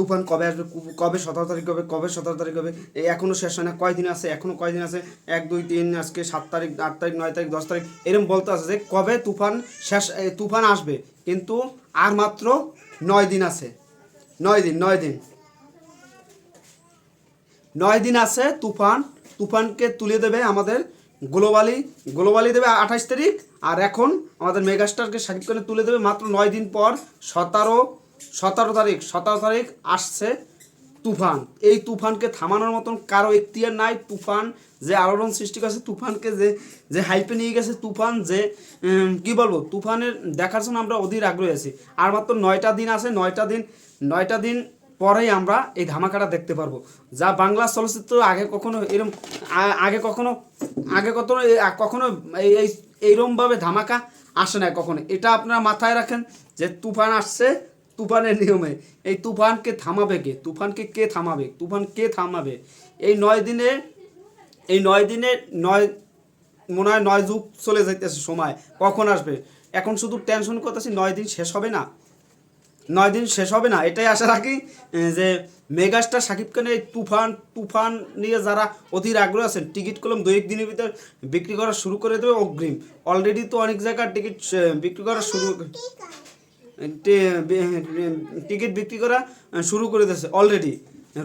তুফান কবে আসবে কবে সতেরো তারিখ হবে, কবে সতেরো তারিখ হবে এই এখনও শেষ হয় না, কয়দিন আছে এখনও কয়দিন আছে, এক, দুই, তিন, আজকে সাত তারিখ, আট তারিখ, নয় তারিখ, দশ তারিখ এরকম বলতে আছে যে কবে তুফান শেষ তুফান আসবে, কিন্তু আর মাত্র নয় দিন আছে, নয় দিন নয় দিন। নয় দিন আছে তুফান, তুফানকে তুলে দেবে আমাদের গ্লোবালি গ্লোবালি দেবে আঠাশ তারিখ, আর এখন আমাদের মেগাস্টারকে সাকিব খানে তুলে দেবে মাত্র নয় দিন পর, সতেরো সতেরো তারিখ সতেরো তারিখ আসছে তুফান। এই তুফানকে থামানোর মতন কারও এখতিয়ার নাই। তুফান যে আলোড়ন সৃষ্টি করেছে, তুফানকে যে যে হাইপে নিয়ে গেছে, তুফান যে কি বলব, তুফানের দেখার জন্য আমরা অধীর আগ্রহী আছি। আর মাত্র নয়টা দিন আছে, নয়টা দিন নয়টা দিন পরেই আমরা এই ধামাকাটা দেখতে পারব। যা বাংলা চলচ্চিত্র আগে কখনো এরম, আগে কখনো আগে কখনো কখনো এই এই, এইরমভাবে ধামাকা আসে না কখনো। এটা আপনারা মাথায় রাখেন যে তুফান আসছে তুফানের নিয়মে। এই তুফানকে থামাবে কে? তুফানকে কে থামাবে? তুফান কে থামাবে? এই নয় দিনে এই নয় দিনে নয় মনে হয় নয় যুগ চলে যাইতেছে সময়। কখন আসবে? এখন শুধু টেনশন করতেছি নয় দিন শেষ হবে না। নয় দিন শেষ হবে না। এটাই আশা রাখি যে মেগাস্টার শাকিব খানের এই তুফান তুফান নিয়ে যারা অধীর আগ্রহ আছেন টিকিট কলম দুই এক দিনের ভিতর বিক্রি করা শুরু করে দেবে অগ্রিম। অলরেডি তো অনেক জায়গার টিকিট বিক্রি করা শুরু বি- টিকিট বিক্রি করা শুরু করে দিয়েছে অলরেডি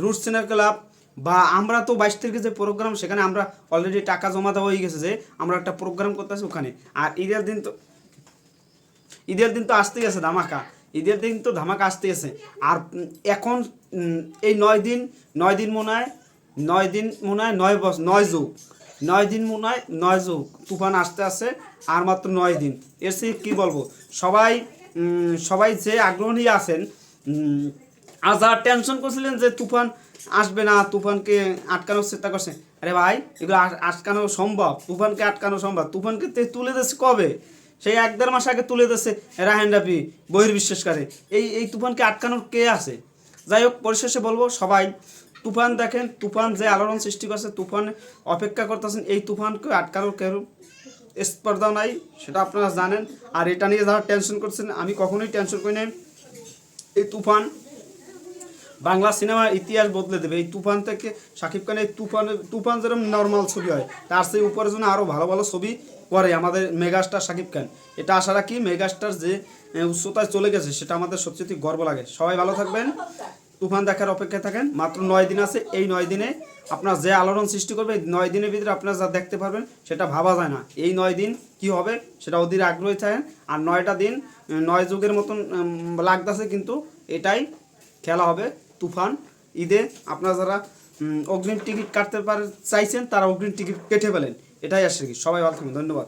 রুট সিনেমা ক্লাব বা আমরা তো বাইশ তারিখে যে প্রোগ্রাম সেখানে আমরা অলরেডি টাকা জমা দেওয়া হয়ে গেছে যে আমরা একটা প্রোগ্রাম করতেছি ওখানে। আর ঈদের দিন তো, ঈদের দিন তো আসতে গেছে ধামাকা। ঈদের দিন তো ধামাকা আসতে গেছে আর এখন এই নয় দিন নয় দিন মনে হয়, নয় দিন মনে হয় নয় বছর নয় যুগ। নয় দিন মনে হয় নয় যুগ। তুফান আসতে আসে আর মাত্র নয় দিন। এর সে কী বলব? সবাই সবাই যে আগ্রহ নিয়ে আসেন আর যারা টেনশন করছিলেন যে তুফান আসবে না, তুফানকে আটকানোর চেষ্টা করছে। আরে ভাই, এগুলো আটকানো সম্ভব, তুফানকে আটকানো সম্ভব। তুফানকে তুলে দিচ্ছে কবে? সেই এক দেড় মাস আগে তুলে দিচ্ছে রাহেন রাফি বহির্বিশ্বাসকারে এই এই তুফানকে আটকানোর কে আছে? যাই হোক, পরিশেষে বলব সবাই, তুফান দেখেন, তুফান যে আলোড়ন সৃষ্টি করছে, তুফান অপেক্ষা করতেছেন, এই তুফানকে আটকানোর কেউ স্পর্ধা নাই, সেটা আপনারা জানেন। আর এটা নিয়ে যারা টেনশন করছেন, আমি কখনোই টেনশন করি নাই। এই তুফান, বাংলা সিনেমার ইতিহাস বদলে দেবে। এই তুফান থেকে শাকিব খান এই তুফান তুফান যেরকম নর্মাল ছবি হয়, তার সেই উপরের জন্য আরও ভালো ভালো ছবি করে আমাদের মেগাস্টার শাকিব খান। এটা আশা রাখি মেগাস্টার যে উচ্চতায় চলে গেছে, সেটা আমাদের সত্যি গর্ব লাগে। সবাই ভালো থাকবেন। তুফান দেখার অপেক্ষায় থাকেন। মাত্র নয় দিন আছে। এই নয় দিনে আপনার যে আলোড়ন সৃষ্টি করবে নয় দিনের ভিতরে আপনারা যা দেখতে পারবেন, সেটা ভাবা যায় না। এই নয় দিন কি হবে, সেটা অধীর আগ্রহী থাকেন। আর নয়টা দিন, নয় যুগের মতন লাগতেছে কিন্তু এটাই খেলা হবে তুফান। ঈদে আপনারা যারা অগ্রিম টিকিট কাটতে পারে, চাইছেন, তারা অগ্রিম টিকিট কেটে ফেলেন। এটাই আসে কি সবাই ভালো থাকবেন। ধন্যবাদ।